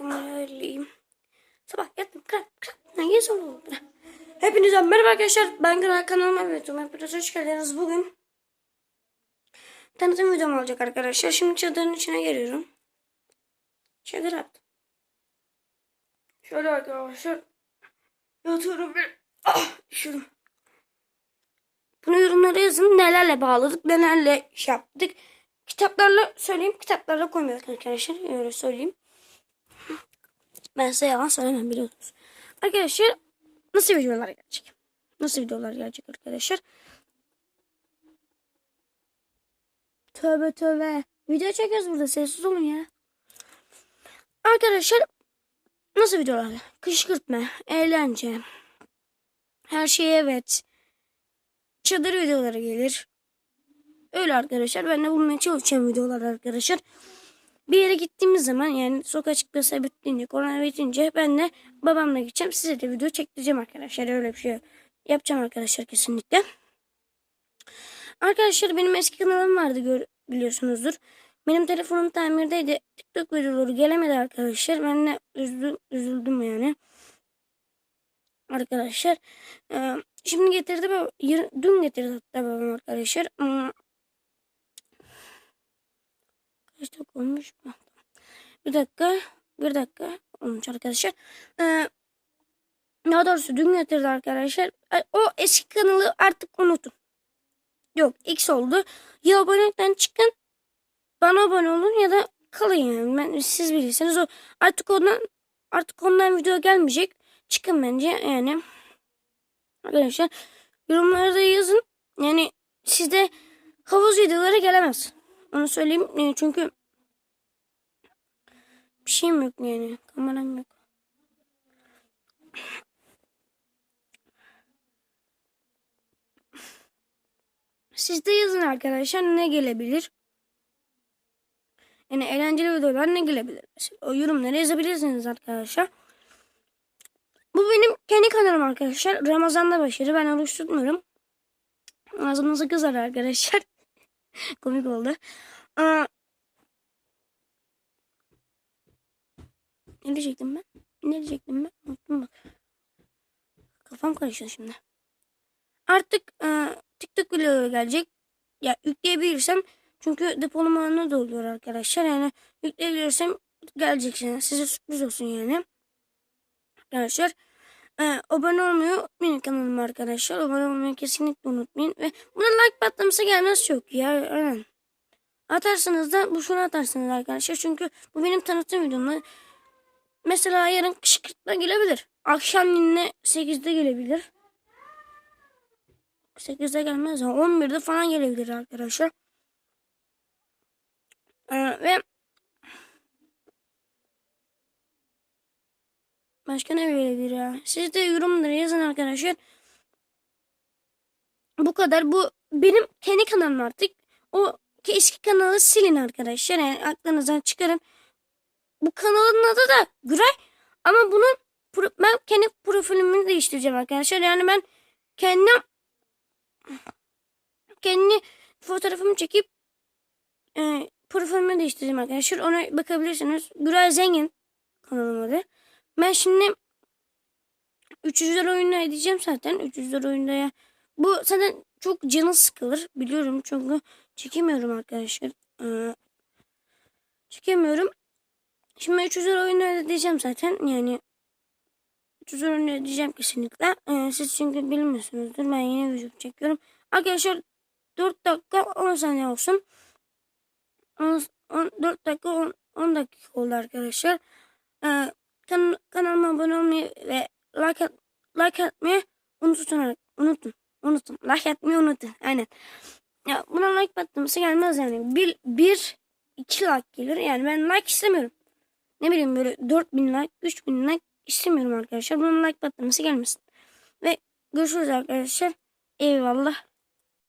Ayarlayayım. Sabah yattım. Kalk kalk. Ne oldu? Hepinize merhaba arkadaşlar. Ben Güray kanalıma ve YouTube'a hepiniz hoş geldiniz. Bugün tanıtım videom olacak arkadaşlar. Şimdi çadırın içine giriyorum. Çadır attım. Şöyle arkadaşlar. Yatıyorum bir. Ah düşürdüm. Bunu yorumlara yazın. Nelerle bağladık, nelerle iş yaptık. Kitaplarla söyleyeyim. Kitaplarla koymuyoruz arkadaşlar. Öyle söyleyeyim. Ben size yalan söylemem biliyorsunuz. Arkadaşlar nasıl videolar gelecek? Nasıl videolar gelecek arkadaşlar? Tövbe tövbe. Video çekiyoruz burada. Sessiz olun ya. Arkadaşlar nasıl videolar? Kışkırtma, eğlence. Her şeye evet. Çadır videoları gelir. Öyle arkadaşlar. Ben de bulmaya çalışacağım videolar arkadaşlar. Bir yere gittiğimiz zaman yani sokağa çıkması bitince, korona bitince ben de babamla gideceğim. Size de video çektireceğim arkadaşlar. Öyle bir şey yapacağım arkadaşlar kesinlikle. Arkadaşlar benim eski kanalım vardı gör, biliyorsunuzdur. Benim telefonum tamirdeydi. TikTok videoları gelemedi arkadaşlar. Ben de üzüldüm, üzüldüm yani. Arkadaşlar. Şimdi getirdi. Dün getirdi hatta babam arkadaşlar. Dakika olmuş? Bir dakika. Bir dakika olmuş arkadaşlar. Ee, daha doğrusu dün getirdi arkadaşlar. Ee, O eski kanalı artık unutun. Yok X oldu. Ya abonelikten çıkın. Bana abone olun ya da kalın yani. Ben, siz bilirsiniz. O, artık ondan artık ondan video gelmeyecek. Çıkın bence yani. Arkadaşlar yorumlarda yazın. Yani sizde havuz videoları gelemez. Onu söyleyeyim. Yani çünkü şeyim yok yani. Kameram yok. Siz de yazın arkadaşlar ne gelebilir? Yani eğlenceli videolar ne gelebilir? Mesela o yorumları yazabilirsiniz arkadaşlar. Bu benim kendi kanalım arkadaşlar. Ramazan'da başladı. Ben oruç tutmuyorum. Ağzımıza kızar arkadaşlar. Komik oldu. Aa, ne diyecektim ben? Ne diyecektim ben? Unuttum bak. Kafam karıştı şimdi. Artık e, TikTok videoları gelecek. Ya yükleyebilirsem çünkü depolama alanı da oluyor arkadaşlar. Yani yükleyebilirsem gelecek yani. Size sürpriz olsun yani. Arkadaşlar e, abone olmayı unutmayın kanalıma arkadaşlar. Abone olmayı kesinlikle unutmayın. Ve buna like patlaması gelmez çok ya. Aynen. Atarsanız da bu şunu atarsınız arkadaşlar. Çünkü bu benim tanıtım videom. Mesela yarın kışkırtma gelebilir. Akşam yine 8'de gelebilir. 8'de gelmez ama 11'de falan gelebilir arkadaşlar. Ee, ve başka ne gelebilir ya? Siz de yorumlara yazın arkadaşlar. Bu kadar. Bu benim kendi kanalım artık. O eski kanalı silin arkadaşlar. Yani aklınızdan çıkarın. Bu kanalın adı da Güray. Ama bunun ben kendi profilimi değiştireceğim arkadaşlar. Yani ben kendim kendi fotoğrafımı çekip e, profilimi değiştireceğim arkadaşlar. Ona bakabilirsiniz. Güray Zengin kanalım adı. Ben şimdi 300 oyunda edeceğim zaten. 300 oyunda ya. Bu zaten çok canı sıkılır. Biliyorum çünkü çekemiyorum arkadaşlar. Ee, çekemiyorum. Şimdi 300 oyunda edeceğim zaten. Yani 300 oyunda edeceğim kesinlikle. Ee, siz çünkü bilmiyorsunuzdur. Ben yine video çekiyorum. Arkadaşlar 4 dakika 10 saniye olsun. 10, 10, 4 dakika 10, 10 dakika oldu arkadaşlar. Ee, kan kanalıma abone olmayı ve like, at, like atmayı unutun. Unutun. Unutun. Like atmayı unutun. Aynen. Ya buna like patlaması gelmez yani. Bir, bir iki like gelir. Yani ben like istemiyorum. Ne bileyim böyle 4000 like, 3000 like istemiyorum arkadaşlar. Bunun like patlaması gelmesin. Ve görüşürüz arkadaşlar. Eyvallah.